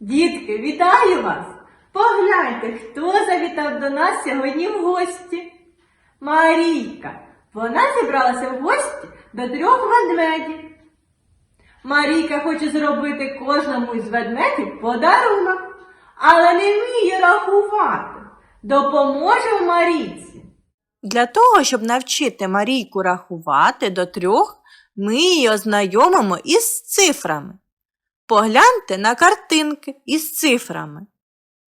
Дітки, вітаю вас! Погляньте, хто завітав до нас сьогодні в гості. Марійка. Вона зібралася в гості до трьох ведмедів. Марійка хоче зробити кожному із ведмедів подарунок, але не вміє рахувати. Допоможе Марійці. Для того, щоб навчити Марійку рахувати до трьох, ми її ознайомимо із цифрами. Погляньте на картинки із цифрами.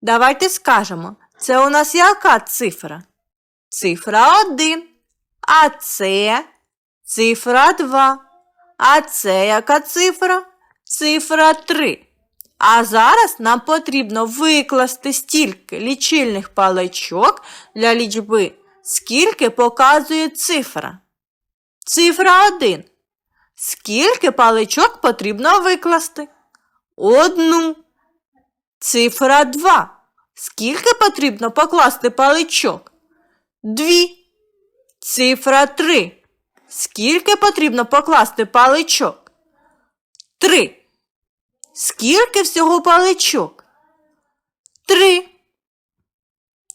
Давайте скажемо, це у нас яка цифра? Цифра 1. А це цифра 2. А це яка цифра? Цифра 3. А зараз нам потрібно викласти стільки лічильних паличок для лічби, скільки показує цифра. Цифра 1. Скільки паличок потрібно викласти? Одну. Цифра 2. Скільки потрібно покласти паличок? Дві. Цифра 3. Скільки потрібно покласти паличок? Три. Скільки всього паличок? Три.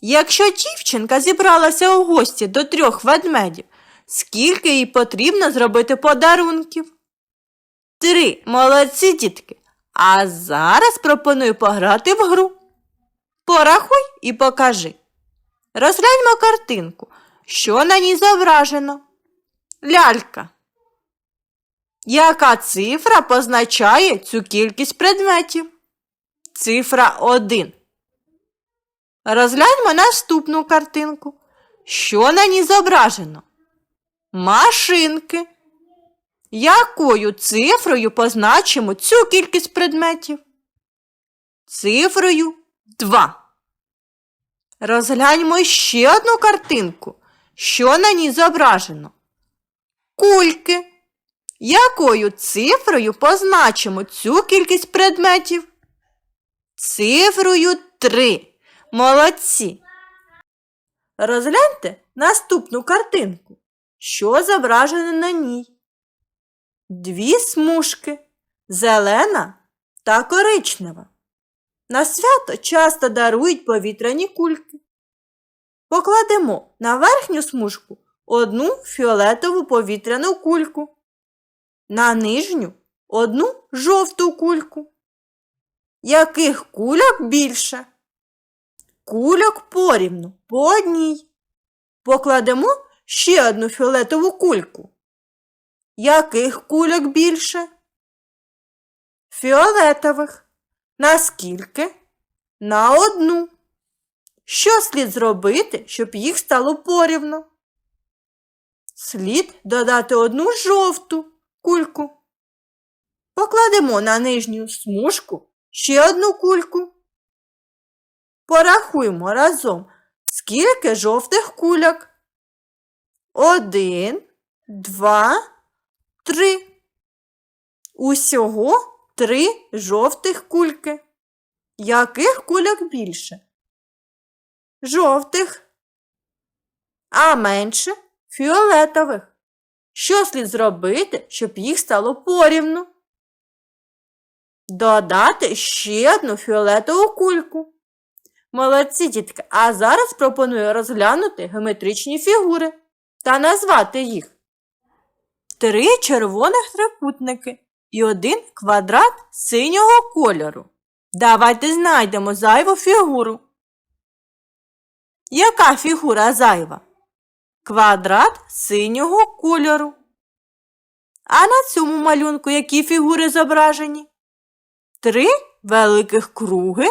Якщо дівчинка зібралася у гості до трьох ведмедів, скільки їй потрібно зробити подарунків? Три. Молодці дітки. А зараз пропоную пограти в гру. Порахуй і покажи. Розгляньмо картинку. Що на ній зображено? Лялька. Яка цифра позначає цю кількість предметів? Цифра 1. Розгляньмо наступну картинку. Що на ній зображено? Машинки. Якою цифрою позначимо цю кількість предметів? Цифрою 2. Розгляньмо ще одну картинку. Що на ній зображено? Кульки. Якою цифрою позначимо цю кількість предметів? Цифрою 3. Молодці. Розгляньте наступну картинку. Що зображено на ній? Дві смужки зелена та коричнева. На свято часто дарують повітряні кульки. Покладемо на верхню смужку одну фіолетову повітряну кульку, на нижню одну жовту кульку. Яких кульок більше? Кульок порівну по одній. Покладемо ще одну фіолетову кульку. Яких кульок більше? Фіолетових. Наскільки? На одну. Що слід зробити, щоб їх стало порівну? Слід додати одну жовту кульку. Покладемо на нижню смужку ще одну кульку. Порахуємо разом, скільки жовтих кульок. Один, два, три. Усього три жовтих кульки. Яких кульок більше? Жовтих. А менше фіолетових. Що слід зробити, щоб їх стало порівну? Додати ще одну фіолетову кульку. Молодці дітки, а зараз пропоную розглянути геометричні фігури та назвати їх. Три червоних трикутники і один квадрат синього кольору. Давайте знайдемо зайву фігуру. Яка фігура зайва? Квадрат синього кольору. А на цьому малюнку які фігури зображені? Три великих круги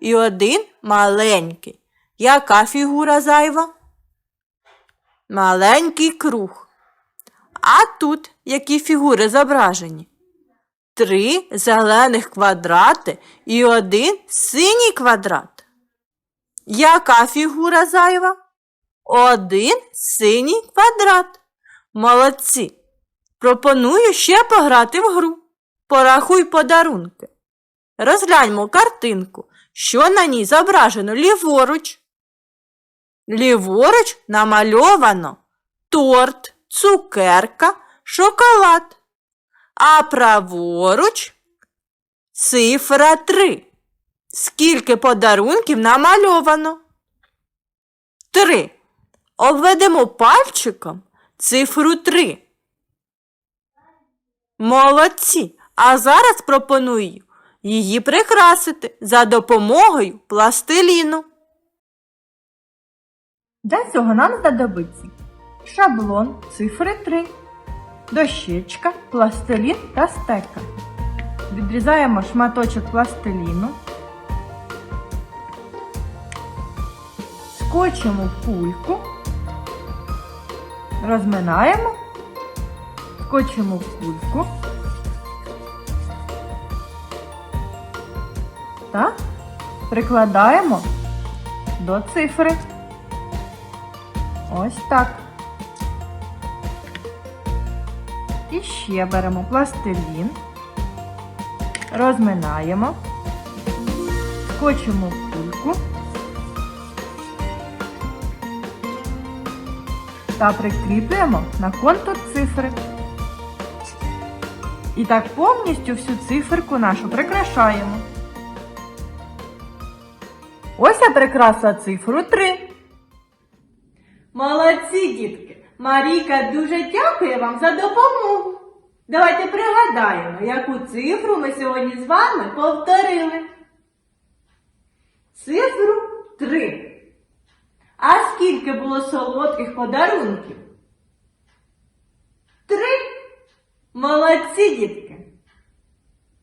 і один маленький. Яка фігура зайва? Маленький круг. А тут які фігури зображені? Три зелених квадрати і один синій квадрат. Яка фігура зайва? Один синій квадрат. Молодці. Пропоную ще пограти в гру. Порахуй подарунки. Розгляньмо картинку, що на ній зображено ліворуч. Ліворуч намальовано торт, цукерка, шоколад. А праворуч цифра 3. Скільки подарунків намальовано? Три. Обведемо пальчиком цифру три. Молодці. А зараз пропоную її прикрасити за допомогою пластиліну. Для цього нам знадобиться шаблон цифри 3, дощечка, пластилін та стека. Відрізаємо шматочок пластиліну, скочимо в кульку, розминаємо, скочимо в кульку та прикладаємо до цифри. Ось так. І ще беремо пластилін, розминаємо, скочимо в кульку та прикріплюємо на контур цифри. І так повністю всю циферку нашу прикрашаємо. Ось я прикрасила цифру 3. Молодці, дітки! Марійка дуже дякує вам за допомогу. Давайте пригадаємо, яку цифру ми сьогодні з вами повторили. Цифру 3. А скільки було солодких подарунків? Три. Молодці, дітки!